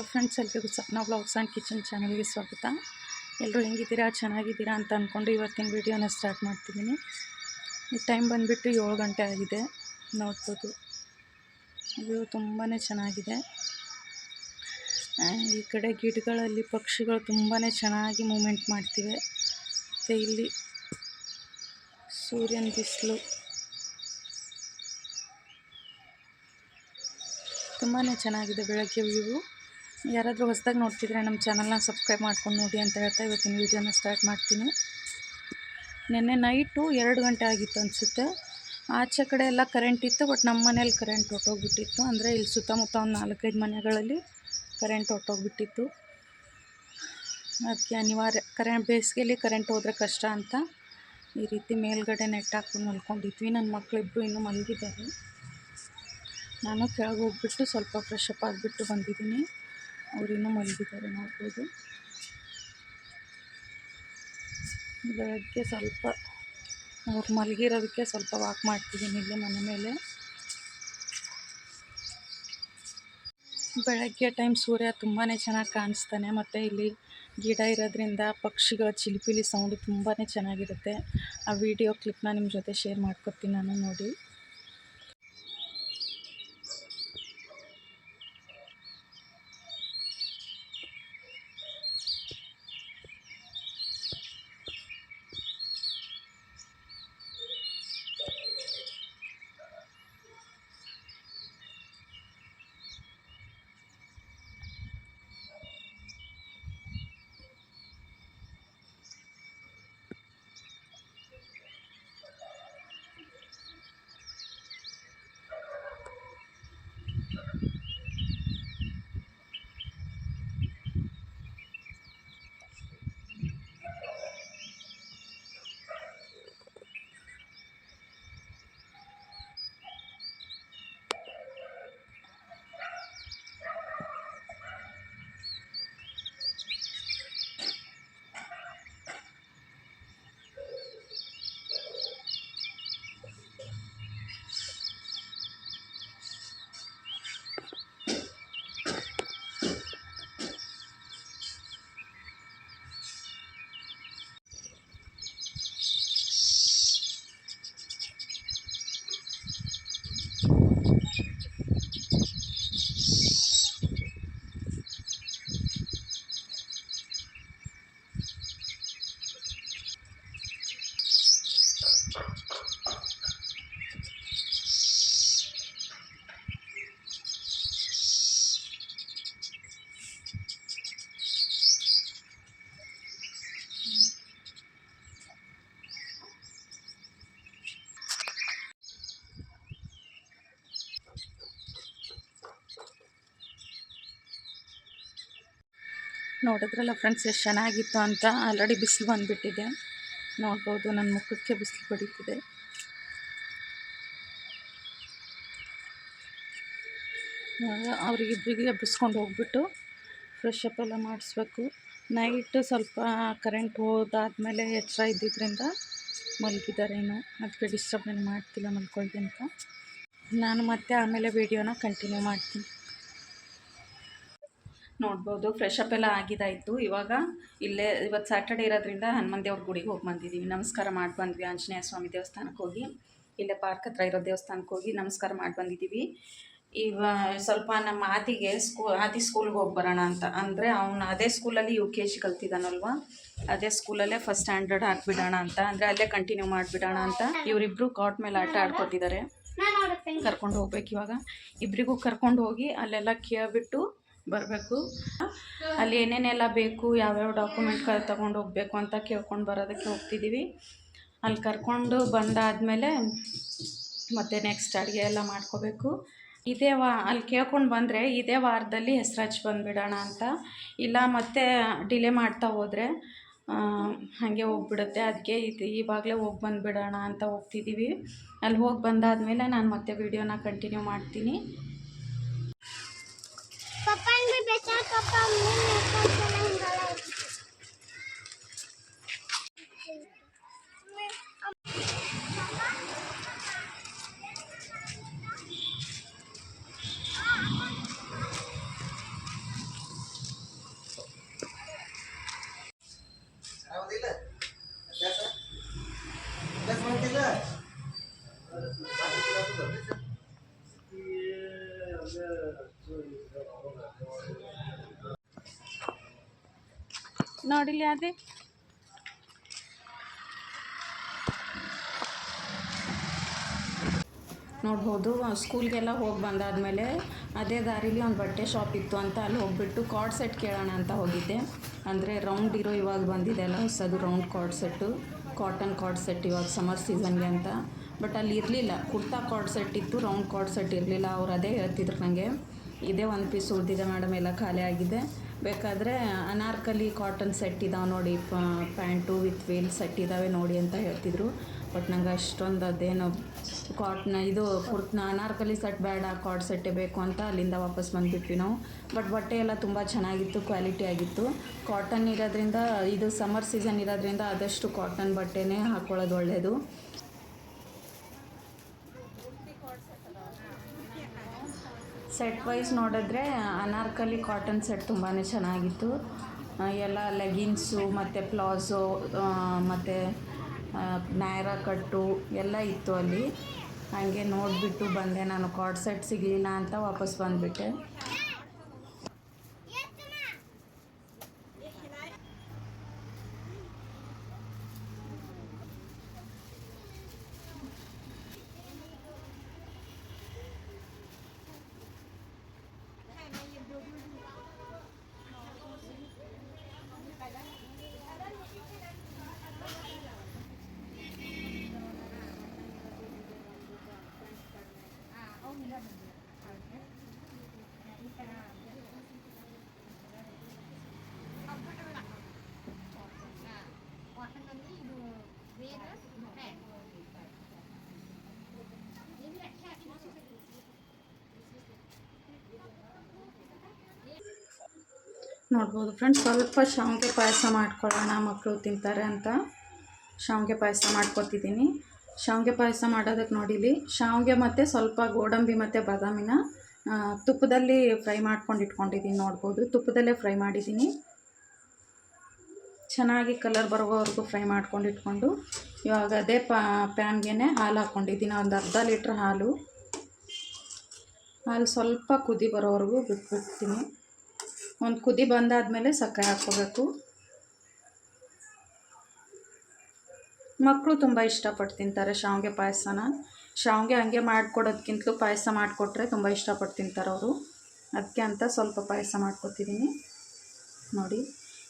Hello friends ಎಲ್ರಿಗೂ Sapna blogs and kitchen ಚಾನಲ್ಗೆ ಸ್ವಾಗತ. ಎಲ್ಲರೂ ಹೆಂಗಿದ್ದೀರಾ? ಚೆನ್ನಾಗಿದ್ದೀರಾ ಅಂತ ಅಂದ್ಕೊಂಡು ಇವತ್ತಿನ ವೀಡಿಯೋನ ಸ್ಟಾರ್ಟ್ ಮಾಡ್ತಿದ್ದೀನಿ. ಈ ಟೈಮ್ ಬಂದುಬಿಟ್ಟು ಏಳು ಗಂಟೆ ಆಗಿದೆ. ನೋಡ್ಬೋದು. ವ್ಯೂ ತುಂಬಾ ಚೆನ್ನಾಗಿದೆ. ಈ ಕಡೆ ಗಿಡಗಳಲ್ಲಿ ಪಕ್ಷಿಗಳು ತುಂಬಾ ಚೆನ್ನಾಗಿ ಮೂಮೆಂಟ್ ಮಾಡ್ತಿವೆ. ಮತ್ತು ಇಲ್ಲಿ ಸೂರ್ಯನ ಬಿಸಿಲು. ತುಂಬಾ ಚೆನ್ನಾಗಿದೆ ಬೆಳಗ್ಗೆ ವ್ಯೂ. ಯಾರಾದರೂ ಹೊಸದಾಗಿ ನೋಡ್ತಿದ್ರೆ ನಮ್ಮ ಚಾನಲ್ನ ಸಬ್ಸ್ಕ್ರೈಬ್ ಮಾಡ್ಕೊಂಡು ನೋಡಿ ಅಂತ ಹೇಳ್ತಾ ಇವತ್ತಿನ ವೀಡಿಯೋನ ಸ್ಟಾರ್ಟ್ ಮಾಡ್ತೀನಿ. ನಿನ್ನೆ ನೈಟು ಎರಡು ಗಂಟೆ ಆಗಿತ್ತು ಅನಿಸುತ್ತೆ. ಆಚೆ ಕಡೆ ಎಲ್ಲ ಕರೆಂಟ್ ಇತ್ತು ಬಟ್ ನಮ್ಮ ಮನೇಲಿ ಕರೆಂಟ್ ಹೊಟ್ಟೋಗ್ಬಿಟ್ಟಿತ್ತು ಅಂದರೆ ಇಲ್ಲಿ ಸುತ್ತಮುತ್ತ ಒಂದು ನಾಲ್ಕೈದು ಮನೆಗಳಲ್ಲಿ ಕರೆಂಟ್ ಹೊಟ್ಟೋಗ್ಬಿಟ್ಟಿತ್ತು ಅದಕ್ಕೆ ಅನಿವಾರ್ಯ ಕರೆಂಟ್ ಬೇಸಿಗೆಯಲ್ಲಿ ಕರೆಂಟ್ ಹೋದರೆ ಕಷ್ಟ ಅಂತ ಈ ರೀತಿ ಮೇಲ್ಗಡೆ ನೆಟ್ ಹಾಕೊಂಡು ಮಲ್ಕೊಂಡಿದ್ವಿ. ನನ್ನ ಮಕ್ಕಳಿಬ್ಬರು ಇನ್ನೂ ಮಲಗಿದ್ದಾರೆ. ನಾನು ಕೆಳಗೆ ಹೋಗ್ಬಿಟ್ಟು ಸ್ವಲ್ಪ ಫ್ರೆಶ್ ಅಪ್ ಆಗಿಬಿಟ್ಟು ಬಂದಿದ್ದೀನಿ. ಅವ್ರು ಇನ್ನೂ ಮಲಗಿದ್ದಾರೆ ನೋಡ್ಬೋದು. ಬೆಳಗ್ಗೆ ಸ್ವಲ್ಪ ಅವ್ರು ಮಲಗಿರೋದಕ್ಕೆ ಸ್ವಲ್ಪ ವಾಕ್ ಮಾಡ್ತಿದ್ದೀನಿ ಇಲ್ಲಿ ಮನೆ ಮೇಲೆ. ಬೆಳಗ್ಗೆ ಟೈಮ್ ಸೂರ್ಯ ತುಂಬಾ ಚೆನ್ನಾಗಿ ಕಾಣಿಸ್ತಾನೆ, ಮತ್ತು ಇಲ್ಲಿ ಗಿಡ ಇರೋದ್ರಿಂದ ಪಕ್ಷಿಗಳ ಚಿಲಿಪಿಲಿ ಸೌಂಡ್ ತುಂಬಾ ಚೆನ್ನಾಗಿರುತ್ತೆ. ಆ ವಿಡಿಯೋ ಕ್ಲಿಪ್ನ ನಿಮ್ಮ ಜೊತೆ ಶೇರ್ ಮಾಡ್ಕೊತೀನಿ ನಾನು ನೋಡಿ. ನೋಡಿದ್ರಲ್ಲ ಫ್ರೆಂಡ್ಸ್ ಎಷ್ಟು ಚೆನ್ನಾಗಿತ್ತು ಅಂತ ಆಲ್ರೆಡಿ ಬಿಸಿಲು ಬಂದುಬಿಟ್ಟಿದೆ. ನೋಡ್ಬೋದು ನನ್ನ ಮುಖಕ್ಕೆ ಬಿಸಿಲು ಬಡೀತಿದೆ. ಅವರಿಗಿಬ್ಬರಿಗೆ ಎಬ್ಬಿಸ್ಕೊಂಡು ಹೋಗ್ಬಿಟ್ಟು ಫ್ರೆಶ್ ಅಪ್ ಎಲ್ಲ ಮಾಡಿಸ್ಬೇಕು. ನೈಟ್ ಸ್ವಲ್ಪ ಕರೆಂಟ್ ಹೋದಾದಮೇಲೆ ಎಚ್ಚರ ಇದ್ದಿದ್ದರಿಂದ ಮಲಗಿದ್ದಾರೆ ಇನ್ನು. ಅದಕ್ಕೆ ಡಿಸ್ಟರ್ಬ್ ಏನು ಮಾಡ್ತಿಲ್ಲ ಮಲ್ಕೊಳ್ಳಿ ಅಂತ. ನಾನು ಮತ್ತೆ ಆಮೇಲೆ ವೀಡಿಯೋನ ಕಂಟಿನ್ಯೂ ಮಾಡ್ತೀನಿ. ನೋಡ್ಬೋದು. ಫ್ರೆಶ್ ಅಪ್ ಎಲ್ಲ ಆಗಿದಾಯಿತು ಇವಾಗ ಇಲ್ಲೇ ಇವತ್ತು ಸ್ಯಾಟರ್ಡೇ ಇರೋದ್ರಿಂದ ಹನುಮನ್ ದೇವ್ರ ಗುಡಿಗೆ ಹೋಗಿ ಬಂದಿದ್ದೀವಿ ನಮಸ್ಕಾರ ಮಾಡಿ ಬಂದ್ವಿ ಆಂಜನೇಯ ಸ್ವಾಮಿ ದೇವಸ್ಥಾನಕ್ಕೆ ಹೋಗಿ. ಇಲ್ಲೇ ಪಾರ್ಕ್ ಹತ್ರ ಇರೋ ದೇವಸ್ಥಾನಕ್ಕೆ ಹೋಗಿ ನಮಸ್ಕಾರ ಮಾಡಿ ಬಂದಿದ್ದೀವಿ ಇವ ಸ್ವಲ್ಪ ನಮ್ಮ ಆದಿಗೆ ಸ್ಕೂ ಆದಿ ಸ್ಕೂಲ್ಗೆ ಹೋಗಿ ಬರೋಣ ಅಂತ. ಅಂದರೆ ಅವನು ಅದೇ ಸ್ಕೂಲಲ್ಲಿ ಯು ಕೆ ಜಿ ಕಲ್ತಿದ್ದಾನಲ್ವ? ಅದೇ ಸ್ಕೂಲಲ್ಲೇ ಫಸ್ಟ್ ಸ್ಟ್ಯಾಂಡರ್ಡ್ ಹಾಕ್ಬಿಡೋಣ ಅಂತ. ಅಂದರೆ ಅಲ್ಲೇ ಕಂಟಿನ್ಯೂ ಮಾಡಿಬಿಡೋಣ ಅಂತ ಇವರಿಬ್ಬರು ಕಾಟ್ ಮೇಲೆ ಆಟ ಆಡ್ಕೊತಿದ್ದಾರೆ. ಕರ್ಕೊಂಡು ಹೋಗ್ಬೇಕು ಇವಾಗ. ಇಬ್ಬರಿಗೂ ಕರ್ಕೊಂಡು ಹೋಗಿ ಅಲ್ಲೆಲ್ಲ ಕೇಳ್ಬಿಟ್ಟು ಬರಬೇಕು. ಅಲ್ಲಿ ಏನೇನೆಲ್ಲ ಬೇಕು, ಯಾವ್ಯಾವ ಡಾಕ್ಯುಮೆಂಟ್ ತಗೊಂಡು ಹೋಗಬೇಕು ಅಂತ ಕೇಳ್ಕೊಂಡು ಬರೋದಕ್ಕೆ ಹೋಗ್ತಿದ್ದೀವಿ ಅಲ್ಲಿ ಕರ್ಕೊಂಡು ಬಂದಾದಮೇಲೆ ಮತ್ತೆ ನೆಕ್ಸ್ಟ್ ಅಡುಗೆ ಎಲ್ಲ ಮಾಡ್ಕೋಬೇಕು. ಇದೇ ವಾ, ಅಲ್ಲಿ ಕೇಳ್ಕೊಂಡು ಬಂದರೆ ಇದೇ ವಾರದಲ್ಲಿ ಹೆಸ್ರು ಹಚ್ಚಿ ಬಂದುಬಿಡೋಣ ಅಂತ. ಇಲ್ಲ ಮತ್ತೆ ಡಿಲೇ ಮಾಡ್ತಾ ಹೋದರೆ ಹಾಗೆ ಹೋಗ್ಬಿಡುತ್ತೆ. ಅದಕ್ಕೆ ಇದು ಇವಾಗಲೇ ಹೋಗಿ ಬಂದುಬಿಡೋಣ ಅಂತ ಹೋಗ್ತಿದ್ದೀವಿ ಅಲ್ಲಿ ಹೋಗಿ ಬಂದಾದಮೇಲೆ ನಾನು ಮತ್ತೆ ವೀಡಿಯೋನ ಕಂಟಿನ್ಯೂ ಮಾಡ್ತೀನಿ. 爸爸，你没看见。ನೋಡಿಲಿ ಅದೇ. ನೋಡ್ಬೋದು, ಸ್ಕೂಲ್ಗೆಲ್ಲ ಹೋಗಿ ಬಂದಾದಮೇಲೆ ಅದೇ ದಾರಿಲಿ ಒಂದು ಬಟ್ಟೆ ಶಾಪ್ ಇತ್ತು ಅಂತ ಅಲ್ಲಿ ಹೋಗ್ಬಿಟ್ಟು ಕಾರ್ಡ್ ಸೆಟ್ ಕೇಳೋಣ ಅಂತ ಹೋಗಿದ್ದೆ. ಅಂದರೆ ರೌಂಡ್ ಇರೋ ಇವಾಗ ಬಂದಿದೆ ಅಲ್ಲ, ಹೊಸದು round co-ord set, cotton co-ord set ಇವಾಗ ಸಮರ್ ಸೀಸನ್ಗೆ ಅಂತ. ಬಟ್ ಅಲ್ಲಿ ಇರಲಿಲ್ಲ, ಕುರ್ತಾ ಕಾರ್ಡ್ ಸೆಟ್ ಇತ್ತು, ರೌಂಡ್ ಕಾರ್ಡ್ ಸೆಟ್ ಇರಲಿಲ್ಲ. ಅವ್ರು ಅದೇ ಹೇಳ್ತಿದ್ರು ನನಗೆ ಇದೇ ಒಂದು ಪೀಸ್ ಉಳಿದಿದೆ ಮೇಡಮ್ ಎಲ್ಲ ಖಾಲಿ ಆಗಿದೆ. ಬೇಕಾದರೆ ಅನಾರ್ಕಲಿ ಕಾಟನ್ ಸೆಟ್ ಇದಾವೆ ನೋಡಿ ಪ್ಯಾಂಟು ವಿತ್ ವೇಲ್ ಸೆಟ್ ಇದ್ದಾವೆ ನೋಡಿ ಅಂತ ಹೇಳ್ತಿದ್ರು. ಬಟ್ ನಂಗೆ ಅಷ್ಟೊಂದು ಅದೇನು ಕಾಟ್ನ, ಇದು ಕುರ್ತ್ನ, ಅನಾರ್ಕಲಿ ಸೆಟ್ ಬೇಡ, ಕಾಟ್ ಸೆಟ್ಟೇ ಬೇಕು ಅಂತ ಅಲ್ಲಿಂದ ವಾಪಸ್ ಬಂದುಬಿಟ್ವಿ ನಾವು. ಬಟ್ ಬಟ್ಟೆ ಎಲ್ಲ ತುಂಬ ಚೆನ್ನಾಗಿತ್ತು, ಕ್ವಾಲಿಟಿ ಆಗಿತ್ತು. ಕಾಟನ್ ಇರೋದ್ರಿಂದ, ಇದು ಸಮ್ಮರ್ ಸೀಸನ್ ಇರೋದ್ರಿಂದ ಆದಷ್ಟು ಕಾಟನ್ ಬಟ್ಟೆನೇ ಹಾಕ್ಕೊಳ್ಳೋದು ಒಳ್ಳೆಯದು ಸೆಟ್ ವೈಸ್ ನೋಡಿದ್ರೆ ಅನಾರ್ಕಲಿ ಕಾಟನ್ ಸೆಟ್ ತುಂಬಾ ಚೆನ್ನಾಗಿತ್ತು. ಎಲ್ಲ ಲೆಗಿನ್ಸು ಮತ್ತು ಪ್ಲಾಝೋ ಮತ್ತು ನೈರಾ ಕಟ್ಟು ಎಲ್ಲ ಇತ್ತು ಅಲ್ಲಿ. ಹಾಗೆ ನೋಡಿಬಿಟ್ಟು ಬಂದೆ ನಾನು ಕಾಟ್ ಸೆಟ್ ಸಿಗಲಿಲ್ಲ ಅಂತ ವಾಪಸ್ ಬಂದುಬಿಟ್ಟೆ. ನೋಡ್ಬೋದು ಫ್ರೆಂಡ್ಸ್, ಸ್ವಲ್ಪ ಶಾವಿಗೆ ಪಾಯಸ ಮಾಡ್ಕೊಳ್ಳೋಣ ಮಕ್ಕಳು ತಿಂತಾರೆ ಅಂತ. ಶಾವಿಗೆ ಪಾಯಸ ಮಾಡ್ಕೊತಿದ್ದೀನಿ. ಶಾವಿಗೆ ಪಾಯಸ ಮಾಡೋದಕ್ಕೆ ನೋಡಿಲಿ ಶಾವಿಗೆ ಮತ್ತು ಸ್ವಲ್ಪ ಗೋಡಂಬಿ ಮತ್ತು ಬಾದಾಮಿನ ತುಪ್ಪದಲ್ಲಿ ಫ್ರೈ ಮಾಡ್ಕೊಂಡು ಇಟ್ಕೊಂಡಿದ್ದೀನಿ ನೋಡ್ಬೋದು. ತುಪ್ಪದಲ್ಲೇ ಫ್ರೈ ಮಾಡಿದ್ದೀನಿ. ಚೆನ್ನಾಗಿ ಕಲರ್ ಬರೋವರೆಗೂ ಫ್ರೈ ಮಾಡ್ಕೊಂಡು ಇಟ್ಕೊಂಡು, ಇವಾಗ ಅದೇ ಪ್ಯಾನ್ಗೆ ಹಾಲು ಹಾಕ್ಕೊಂಡಿದ್ದೀನಿ. ಒಂದು ಅರ್ಧ ಲೀಟ್ರ್ ಹಾಲು. ಹಾಲು ಸ್ವಲ್ಪ ಕುದಿ ಬರೋವರೆಗೂ ಬಿಟ್ಬಿಡ್ತೀನಿ. ಒಂದು ಕುದಿ ಬಂದಾದಮೇಲೆ ಸಕ್ಕರೆ ಹಾಕ್ಕೋಬೇಕು. ಮಕ್ಕಳು ತುಂಬ ಇಷ್ಟಪಟ್ಟು ತಿಂತಾರೆ ಶಾವಿಗೆ ಪಾಯಸನ. ಶಾವಿಗೆ ಹಂಗೆ ಮಾಡಿಕೊಡೋದ್ಕಿಂತಲೂ ಪಾಯಸ ಮಾಡಿಕೊಟ್ರೆ ತುಂಬ ಇಷ್ಟಪಟ್ಟು ತಿಂತಾರೆ ಅವರು. ಅದಕ್ಕೆ ಅಂತ ಸ್ವಲ್ಪ ಪಾಯಸ ಮಾಡ್ಕೊತಿದ್ದೀನಿ. ನೋಡಿ,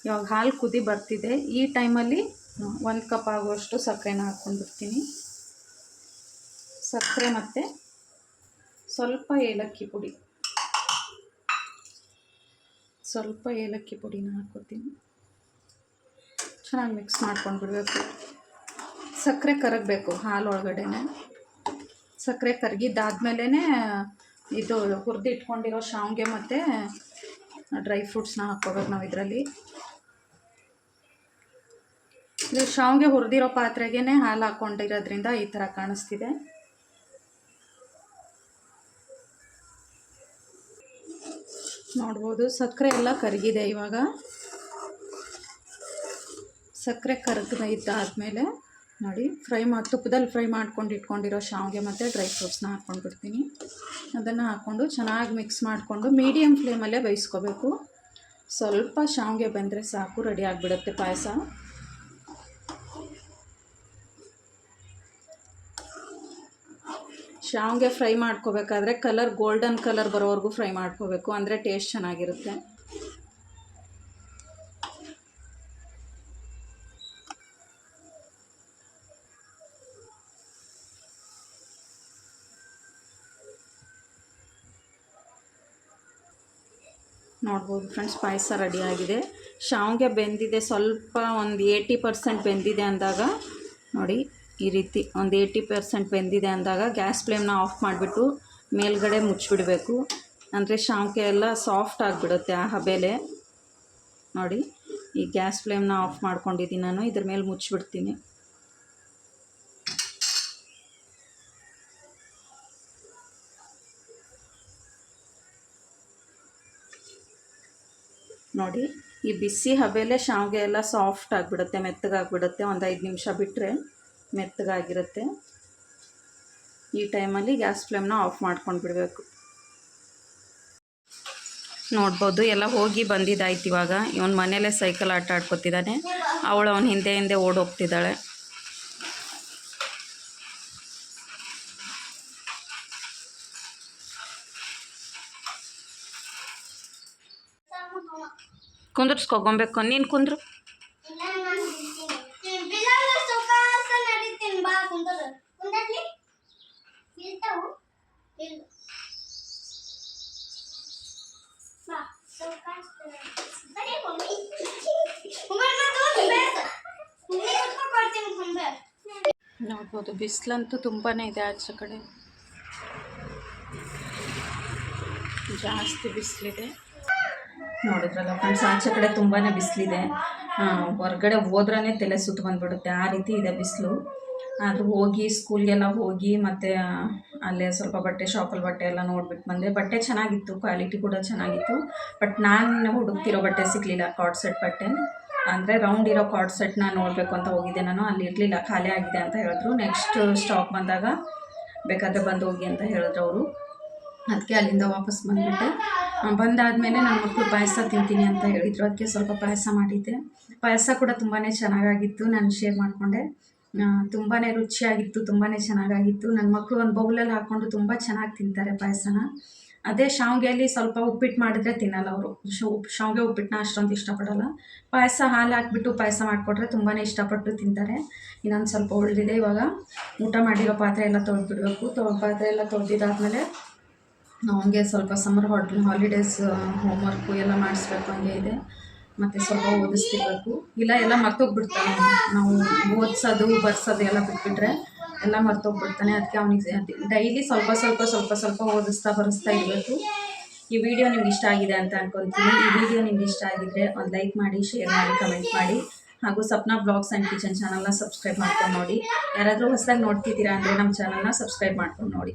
ಇವಾಗ ಹಾಲು ಕುದಿ ಬರ್ತಿದೆ. ಈ ಟೈಮಲ್ಲಿ ಒಂದು ಕಪ್ ಆಗುವಷ್ಟು ಸಕ್ಕರೆನ ಹಾಕ್ಕೊಂಡ್ಬಿಡ್ತೀನಿ. ಸಕ್ಕರೆ ಮತ್ತು ಸ್ವಲ್ಪ ಏಲಕ್ಕಿ ಪುಡಿ. ಸ್ವಲ್ಪ ಏಲಕ್ಕಿ ಪುಡಿನ ಹಾಕೋತೀನಿ. ಚೆನ್ನಾಗಿ ಮಿಕ್ಸ್ ಮಾಡ್ಕೊಂಡು ಬಿಡಬೇಕು ಸಕ್ಕರೆ ಕರಗಬೇಕು ಹಾಲು ಒಳಗಡೆನೆ ಸಕ್ಕರೆ ಕರಗಿದ್ದಾದ್ಮೇಲೆ ಇದು ಹುರಿದು ಇಟ್ಕೊಂಡಿರೋ ಶಾವಿಗೆ ಮತ್ತು ಡ್ರೈ ಫ್ರೂಟ್ಸ್ನ ಹಾಕ್ಕೋಬೇಕು ನಾವು ಇದರಲ್ಲಿ. ಇದು ಶಾವಿಗೆ ಹುರಿದಿರೋ ಪಾತ್ರೆಗೇ ಹಾಲು ಹಾಕ್ಕೊಂಡಿರೋದ್ರಿಂದ ಈ ಥರ ಕಾಣಿಸ್ತಿದೆ. ನೋಡ್ಬೋದು. ಸಕ್ಕರೆ ಎಲ್ಲ ಕರಗಿದೆ ಇವಾಗ. ಸಕ್ಕರೆ ಕರಗಿದ್ದಾದ್ಮೇಲೆ ನೋಡಿ, ಫ್ರೈ ಮಾಡಿ ತುಪ್ಪದಲ್ಲಿ ಫ್ರೈ ಮಾಡ್ಕೊಂಡು ಇಟ್ಕೊಂಡಿರೋ ಶಾವಿಗೆ ಮತ್ತು ಡ್ರೈ ಫ್ರೂಟ್ಸ್ನ ಹಾಕ್ಕೊಂಡ್ಬಿಡ್ತೀನಿ. ಅದನ್ನು ಹಾಕ್ಕೊಂಡು ಚೆನ್ನಾಗಿ ಮಿಕ್ಸ್ ಮಾಡಿಕೊಂಡು ಮೀಡಿಯಮ್ ಫ್ಲೇಮಲ್ಲೇ ಬೇಯಿಸ್ಕೋಬೇಕು. ಸ್ವಲ್ಪ ಶಾವಿಗೆ ಬಂದರೆ ಸಾಕು, ರೆಡಿ ಆಗಿಬಿಡುತ್ತೆ ಪಾಯಸ. ಶಾವಿಗೆ ಫ್ರೈ ಮಾಡ್ಕೋಬೇಕಾದ್ರೆ ಕಲರ್ ಗೋಲ್ಡನ್ ಕಲರ್ ಬರೋವರೆಗೂ ಫ್ರೈ ಮಾಡ್ಕೋಬೇಕು, ಅಂದರೆ ಟೇಸ್ಟ್ ಚೆನ್ನಾಗಿರುತ್ತೆ. ನೋಡ್ಬೋದು ಫ್ರೆಂಡ್ಸ್ ಪಾಯಸ ರೆಡಿಯಾಗಿದೆ ಶಾವಿಗೆ ಬೆಂದಿದೆ, ಸ್ವಲ್ಪ ಒಂದು ಏಯ್ಟಿ ಪರ್ಸೆಂಟ್ ಬೆಂದಿದೆ ಅಂದಾಗ ನೋಡಿ. ಈ ರೀತಿ ಒಂದು ಏಯ್ಟಿ ಪರ್ಸೆಂಟ್ ಬೆಂದಿದೆ ಅಂದಾಗ ಗ್ಯಾಸ್ ಫ್ಲೇಮ್ನ ಆಫ್ ಮಾಡಿಬಿಟ್ಟು ಮೇಲ್ಗಡೆ ಮುಚ್ಚಿಬಿಡಬೇಕು. ಅಂದರೆ ಶಾವಿಗೆ ಎಲ್ಲ ಸಾಫ್ಟ್ ಆಗಿಬಿಡುತ್ತೆ ಆ ಹಬೆಲೆ. ನೋಡಿ, ಈ ಗ್ಯಾಸ್ ಫ್ಲೇಮ್ನ ಆಫ್ ಮಾಡ್ಕೊಂಡಿದ್ದೀನಿ ನಾನು. ಇದ್ರ ಮೇಲೆ ಮುಚ್ಚಿಬಿಡ್ತೀನಿ. ನೋಡಿ, ಈ ಬಿಸಿ ಹಬೆಲೆ ಶಾವಿಗೆ ಎಲ್ಲ ಸಾಫ್ಟ್ ಆಗಿಬಿಡುತ್ತೆ, ಮೆತ್ತಗಾಗ್ಬಿಡುತ್ತೆ. ಒಂದು ಐದು ನಿಮಿಷ ಬಿಟ್ಟರೆ ಮೆತ್ತಗಾಗಿರುತ್ತೆ. ಈ ಟೈಮಲ್ಲಿ ಗ್ಯಾಸ್ ಫ್ಲೇಮ್ನ ಆಫ್ ಮಾಡ್ಕೊಂಡು ಬಿಡಬೇಕು ನೋಡ್ಬೋದು, ಎಲ್ಲ ಹೋಗಿ ಬಂದಿದ್ದಾಯ್ತು ಇವಾಗ. ಇವನ್ ಮನೇಲೆ ಸೈಕಲ್ ಆಟ ಆಡ್ಕೊತಿದ್ದಾನೆ. ಅವಳು ಅವನ ಹಿಂದೆ ಹಿಂದೆ ಓಡೋಗ್ತಿದ್ದಾಳೆ. ಕುಂದ್ರಸ್ಕೊಗೊಬೇಕು ನೀನು ಕುಂದ್ರು. ಬಿಸಿಲಂತೂ ತುಂಬಾ ಇದೆ ಆಚೆ ಕಡೆ. ಜಾಸ್ತಿ ಬಿಸಿಲಿದೆ. ನೋಡಿದ್ರಲ್ಲ ಫ್ರೆಂಡ್ಸ್ ಆಚೆ ಕಡೆ ತುಂಬಾ ಬಿಸಿಲಿದೆ. ಹೊರಗಡೆ ಹೋದ್ರೇ ತಲೆ ಸುತ್ತು ಬಂದ್ಬಿಡುತ್ತೆ. ಆ ರೀತಿ ಇದೆ ಬಿಸಿಲು. ಆದರೂ ಹೋಗಿ ಸ್ಕೂಲ್ಗೆಲ್ಲ ಹೋಗಿ ಮತ್ತು ಅಲ್ಲೇ ಸ್ವಲ್ಪ ಬಟ್ಟೆ ಶಾಪಲ್ಲಿ ಬಟ್ಟೆ ಎಲ್ಲ ನೋಡ್ಬಿಟ್ಟು ಬಂದೆ. ಬಟ್ಟೆ ಚೆನ್ನಾಗಿತ್ತು ಕ್ವಾಲಿಟಿ ಕೂಡ ಚೆನ್ನಾಗಿತ್ತು. ಬಟ್ ನಾನು ಹುಡುಕ್ತಿರೋ ಬಟ್ಟೆ ಸಿಗಲಿಲ್ಲ ಕಾರ್ಡ್ ಸೆಟ್ ಬಟ್ಟೆ. ಅಂದರೆ ರೌಂಡ್ ಇರೋ ಕಾರ್ಡ್ ಸೆಟ್ನ ನೋಡಬೇಕು ಅಂತ ಹೋಗಿದ್ದೆ ನಾನು. ಅಲ್ಲಿ ಇರಲಿಲ್ಲ, ಖಾಲಿ ಆಗಿದೆ ಅಂತ ಹೇಳಿದ್ರು. ನೆಕ್ಸ್ಟ್ ಸ್ಟಾಕ್ ಬಂದಾಗ ಬೇಕಾದರೆ ಬಂದು ಹೋಗಿ ಅಂತ ಹೇಳಿದ್ರು ಅವರು. ಅದಕ್ಕೆ ಅಲ್ಲಿಂದ ವಾಪಸ್ ಬಂದುಬಿಟ್ಟೆ. ಬಂದಾದಮೇಲೆ ನನ್ನ ಮಕ್ಕಳು ಪಾಯಸ ತಿಂತೀನಿ ಅಂತ ಹೇಳಿದರು. ಅದಕ್ಕೆ ಸ್ವಲ್ಪ ಪಾಯಸ ಮಾಡಿದ್ದೆ. ಪಾಯಸ ಕೂಡ ತುಂಬಾ ಚೆನ್ನಾಗಾಗಿತ್ತು, ನಾನು ಶೇರ್ ಮಾಡಿಕೊಂಡೆ. ತುಂಬಾ ರುಚಿಯಾಗಿತ್ತು ತುಂಬಾ ಚೆನ್ನಾಗಾಗಿತ್ತು. ನನ್ನ ಮಕ್ಕಳು ಒಂದು ಬೌಲಲ್ಲಿ ಹಾಕ್ಕೊಂಡು ತುಂಬ ಚೆನ್ನಾಗಿ ತಿಂತಾರೆ ಪಾಯಸನ. ಅದೇ ಶಾವಿಗೆಯಲ್ಲಿ ಸ್ವಲ್ಪ ಉಪ್ಪಿಟ್ಟು ಮಾಡಿದ್ರೆ ತಿನ್ನಲ್ಲ ಅವರು. ಶಾವಿಗೆ ಉಪ್ಪಿಟ್ಟನ್ನ ಅಷ್ಟೊಂದು ಇಷ್ಟಪಡಲ್ಲ. ಪಾಯಸ ಹಾಲು ಹಾಕ್ಬಿಟ್ಟು ಪಾಯಸ ಮಾಡಿಕೊಟ್ರೆ ತುಂಬಾ ಇಷ್ಟಪಟ್ಟು ತಿಂತಾರೆ. ಇನ್ನೊಂದು ಸ್ವಲ್ಪ ಉಳಿದಿದೆ ಇವಾಗ. ಊಟ ಮಾಡಿರೋ ಪಾತ್ರೆ ಎಲ್ಲ ತೊಳೆದ್ಬಿಡ್ಬೇಕು. ತೊ ಪಾತ್ರೆ ಎಲ್ಲ ತೊಳೆದಿದ್ದಾದ್ಮೇಲೆ ಅವನಿಗೆ ಸ್ವಲ್ಪ ಸಮ್ಮರ್ ಹಾಟ್, ಹಾಲಿಡೇಸ್ ಹೋಮ್ವರ್ಕು ಎಲ್ಲ ಮಾಡಿಸ್ಬೇಕು ಹಂಗೆ ಇದೆ. ಮತ್ತು ಸ್ವಲ್ಪ ಓದಿಸ್ತಿರ್ಬೇಕು. ಇಲ್ಲ ಎಲ್ಲ ಮರ್ತೋಗ್ಬಿಡ್ತಾರೆ ನಾವು ಓದಿಸೋದು, ಬರ್ಸೋದು ಎಲ್ಲ ಬಿಟ್ಬಿಟ್ರೆ ಎಲ್ಲ ಮರ್ತೋಗ್ಬಿಡ್ತಾನೆ. ಅದಕ್ಕೆ ಅವನಿಗೆ ಡೈಲಿ ಸ್ವಲ್ಪ ಸ್ವಲ್ಪ ಸ್ವಲ್ಪ ಸ್ವಲ್ಪ ಓದಿಸ್ತಾ ಬರೆಸ್ತಾ ಇರಬೇಕು. ಈ ವಿಡಿಯೋ ನಿಮ್ಗೆ ಇಷ್ಟ ಆಗಿದೆ ಅಂತ ಅನ್ಕೊತೀನಿ. ಈ ವಿಡಿಯೋ ನಿಮ್ಗೆ ಇಷ್ಟ ಆಗಿದ್ರೆ ಒಂದು ಲೈಕ್ ಮಾಡಿ, ಶೇರ್ ಮಾಡಿ, ಕಮೆಂಟ್ ಮಾಡಿ. ಹಾಗೂ ಸಪ್ನಾ ಬ್ಲಾಗ್ಸ್ ಆ್ಯಂಡ್ ಕಿಚನ್ ಚಾನಲ್ನ ಸಬ್ಸ್ಕ್ರೈಬ್ ಮಾಡ್ಕೊಂಡು ನೋಡಿ. ಯಾರಾದರೂ ಹೊಸದಾಗಿ ನೋಡ್ತಿದ್ದೀರಾ ಅಂದರೆ ನಮ್ಮ ಚಾನಲ್ನ ಸಬ್ಸ್ಕ್ರೈಬ್ ಮಾಡ್ಕೊಂಡು ನೋಡಿ.